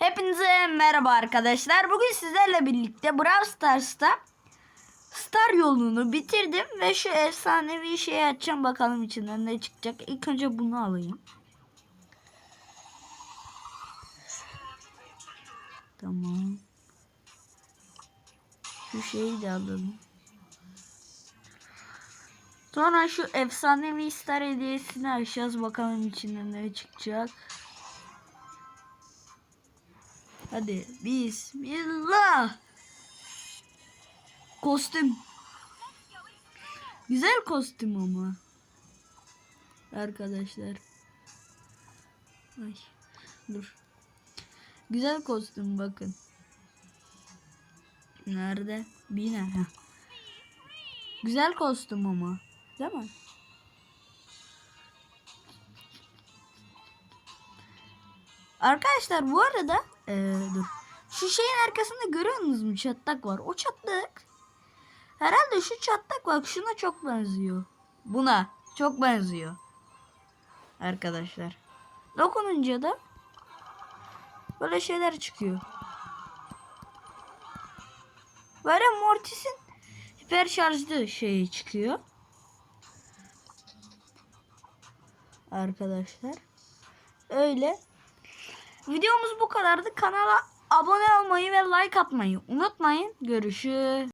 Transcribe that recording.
Hepinize merhaba arkadaşlar. Bugün sizlerle birlikte Brawl Stars'ta Star yolunu bitirdim ve şu efsanevi şeyi açacağım bakalım içinden ne çıkacak. İlk önce bunu alayım. Tamam. Şu şeyi de alalım. Sonra şu efsanevi Star hediyesini açacağız bakalım içinden ne çıkacak. Hadi bismillah. Kostüm. Güzel kostüm ama. Arkadaşlar. Ay. Dur. Güzel kostüm bakın. Nerede? Bina. Heh. Güzel kostüm ama. Değil mi? Arkadaşlar bu arada ee, dur. Şu şeyin arkasında görüyorsunuz mu çatlak var. O çatlak herhalde şu çatlak bak şuna çok benziyor. Buna çok benziyor. Arkadaşlar. Dokununca da böyle şeyler çıkıyor. Böyle Mortis'in hiper şarjlı şeyi çıkıyor. Arkadaşlar. Öyle. Videomuz bu kadardı. Kanala abone olmayı ve like atmayı unutmayın. Görüşürüz.